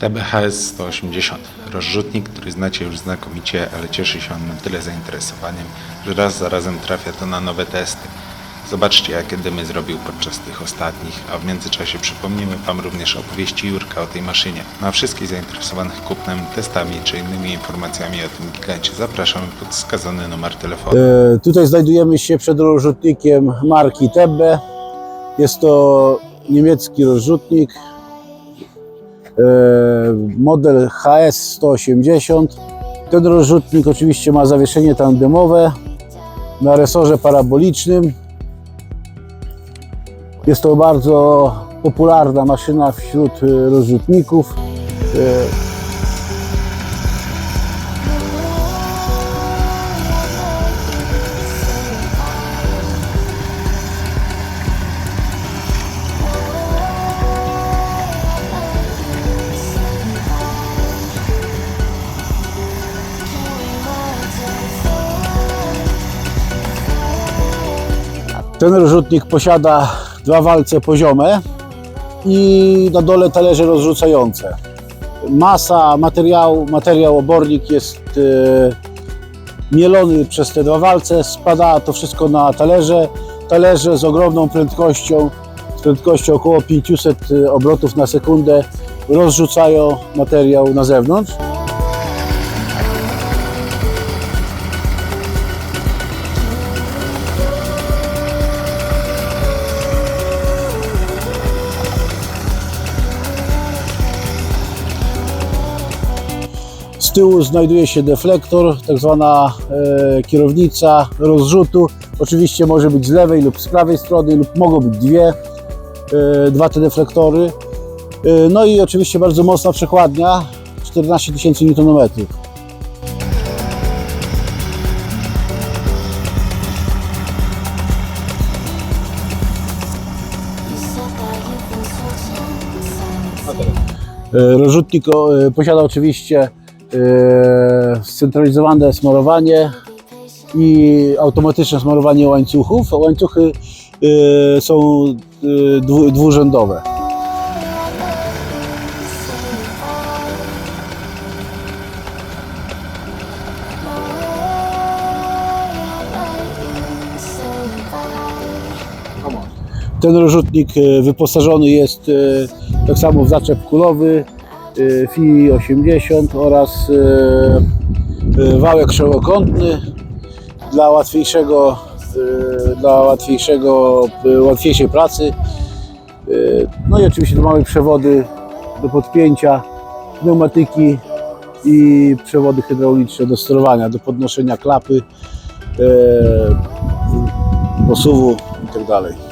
TBHS 180. Rozrzutnik, który znacie już znakomicie, ale cieszy się on na tyle zainteresowaniem, że raz za razem trafia to na nowe testy. Zobaczcie, jakie dymy zrobił podczas tych ostatnich, a w międzyczasie przypomnimy Wam również opowieści Jurka o tej maszynie. Na wszystkich zainteresowanych kupnem, testami czy innymi informacjami o tym gigancie zapraszamy pod wskazany numer telefonu. E, Tutaj znajdujemy się przed rozrzutnikiem marki Tebbe. Jest to niemiecki rozrzutnik. E, Model HS 180. Ten rozrzutnik oczywiście ma zawieszenie tandemowe na resorze parabolicznym. Jest to bardzo popularna maszyna wśród e, rozrzutników. Ten rozrzutnik posiada dwa walce poziome i na dole talerze rozrzucające. Masa materiału, materiał obornik jest e, mielony przez te dwa walce, spada to wszystko na talerze. Talerze z ogromną prędkością, z prędkością około 500 obrotów na sekundę rozrzucają materiał na zewnątrz. Z tyłu znajduje się deflektor, tak zwana e, kierownica rozrzutu. Oczywiście może być z lewej lub z prawej strony, lub mogą być dwie, e, dwa te deflektory. E, no i oczywiście bardzo mocna przekładnia, 14 tysięcy Nm. Rozrzutnik posiada oczywiście scentralizowane smarowanie i automatyczne smarowanie łańcuchów. Łańcuchy e, są dwu, dwurzędowe. Ten rozrzutnik wyposażony jest tak samo w zaczep kulowy FI 80 oraz e, e, wałek szerokokątny dla łatwiejszego, dla łatwiejszego, łatwiejszej pracy. No i oczywiście te małe przewody do podpięcia, pneumatyki i przewody hydrauliczne do sterowania, do podnoszenia klapy, posuwu itd.